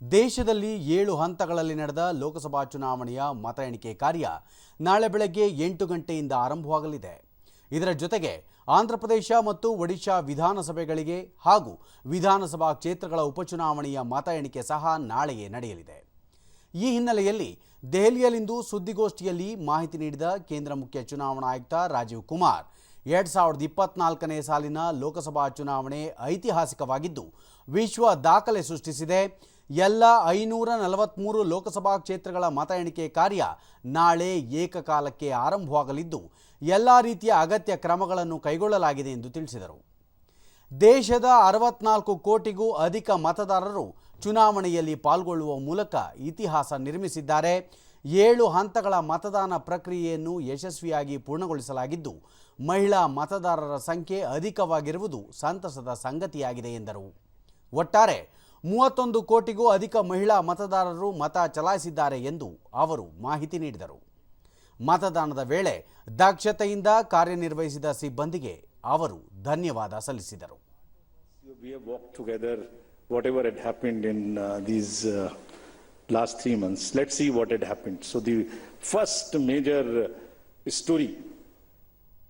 ದೇಶದಲ್ಲಿ ಏಳು ಹಂತಗಳಲ್ಲಿ ನಡೆದ ಲೋಕಸಭಾ ಚುನಾವಣೆಯ ಮತ ಎಣಿಕೆ ಕಾರ್ಯ ನಾಳೆ ಬೆಳಗ್ಗೆ ಎಂಟು ಗಂಟೆಯಿಂದ ಆರಂಭವಾಗಲಿದೆ. ಇದರ ಜೊತೆಗೆ ಆಂಧ್ರಪ್ರದೇಶ ಮತ್ತು ಒಡಿಶಾ ವಿಧಾನಸಭೆಗಳಿಗೆ ಹಾಗೂ ವಿಧಾನಸಭಾ ಕ್ಷೇತ್ರಗಳ ಉಪಚುನಾವಣೆಯ ಮತ ಎಣಿಕೆ ಸಹ ನಾಳೆಯೇ ನಡೆಯಲಿದೆ. ಈ ಹಿನ್ನೆಲೆಯಲ್ಲಿ ದೆಹಲಿಯಲ್ಲಿಂದು ಸುದ್ದಿಗೋಷ್ಠಿಯಲ್ಲಿ ಮಾಹಿತಿ ನೀಡಿದ ಕೇಂದ್ರ ಮುಖ್ಯ ಚುನಾವಣಾ ಆಯುಕ್ತ ರಾಜೀವ್ ಕುಮಾರ್, ಎರಡ್ ಸಾವಿರದ ಇಪ್ಪತ್ನಾಲ್ಕನೇ ಸಾಲಿನ ಲೋಕಸಭಾ ಚುನಾವಣೆ ಐತಿಹಾಸಿಕವಾಗಿದ್ದು, ವಿಶ್ವ ದಾಖಲೆ ಸೃಷ್ಟಿಸಿದೆ. ಎಲ್ಲ ಐನೂರ ನಲವತ್ತ್ಮೂರು ಲೋಕಸಭಾ ಕ್ಷೇತ್ರಗಳ ಮತ ಎಣಿಕೆ ಕಾರ್ಯ ನಾಳೆ ಏಕಕಾಲಕ್ಕೆ ಆರಂಭವಾಗಲಿದ್ದು, ಎಲ್ಲ ರೀತಿಯ ಅಗತ್ಯ ಕ್ರಮಗಳನ್ನು ಕೈಗೊಳ್ಳಲಾಗಿದೆ ಎಂದು ತಿಳಿಸಿದರು. ದೇಶದ ಅರವತ್ನಾಲ್ಕು ಕೋಟಿಗೂ ಅಧಿಕ ಮತದಾರರು ಚುನಾವಣೆಯಲ್ಲಿ ಪಾಲ್ಗೊಳ್ಳುವ ಮೂಲಕ ಇತಿಹಾಸ ನಿರ್ಮಿಸಿದ್ದಾರೆ. ಏಳು ಹಂತಗಳ ಮತದಾನ ಪ್ರಕ್ರಿಯೆಯನ್ನು ಯಶಸ್ವಿಯಾಗಿ ಪೂರ್ಣಗೊಳಿಸಲಾಗಿದ್ದು, ಮಹಿಳಾ ಮತದಾರರ ಸಂಖ್ಯೆ ಅಧಿಕವಾಗಿರುವುದು ಸಂತಸದ ಸಂಗತಿಯಾಗಿದೆ ಎಂದರು. ಒಟ್ಟಾರೆ ಮೂವತ್ತೊಂದು ಕೋಟಿಗೂ ಅಧಿಕ ಮಹಿಳಾ ಮತದಾರರು ಮತ ಚಲಾಯಿಸಿದ್ದಾರೆ ಎಂದು ಅವರು ಮಾಹಿತಿ ನೀಡಿದರು ಮತದಾನದ ವೇಳೆ ದಕ್ಷತೆಯಿಂದ ಕಾರ್ಯನಿರ್ವಹಿಸಿದ ಸಿಬ್ಬಂದಿಗೆ ಅವರು ಧನ್ಯವಾದ ಸಲ್ಲಿಸಿದರು uh, uh, last three months. Let's see what had happened. So the first major uh, story,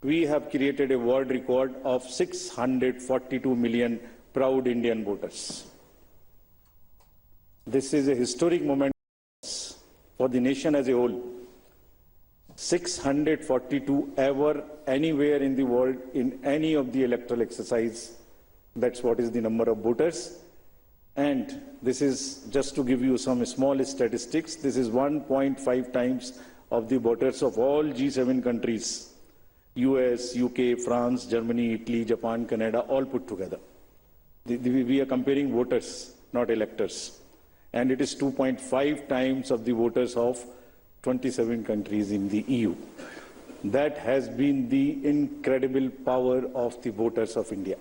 we have created a world record of 642 million proud Indian voters. This is a historic moment for the nation as a whole. 642 ever anywhere in the world in any of the electoral exercise. That's what is the number of voters. And this is just to give you some small statistics. This is 1.5 times of the voters of all G7 countries US, UK, France, Germany, Italy, Japan, Canada, all put together. The- the- we are comparing voters, not electors. And it is 2.5 times of the voters of 27 countries in the EU. That has been the incredible power of the voters of India.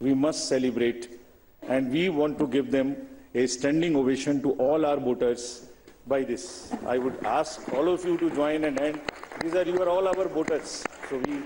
We must celebrate, and we want to give them a standing ovation to all our voters by this. I would ask all of you to join and hand. These are you are all our voters. So we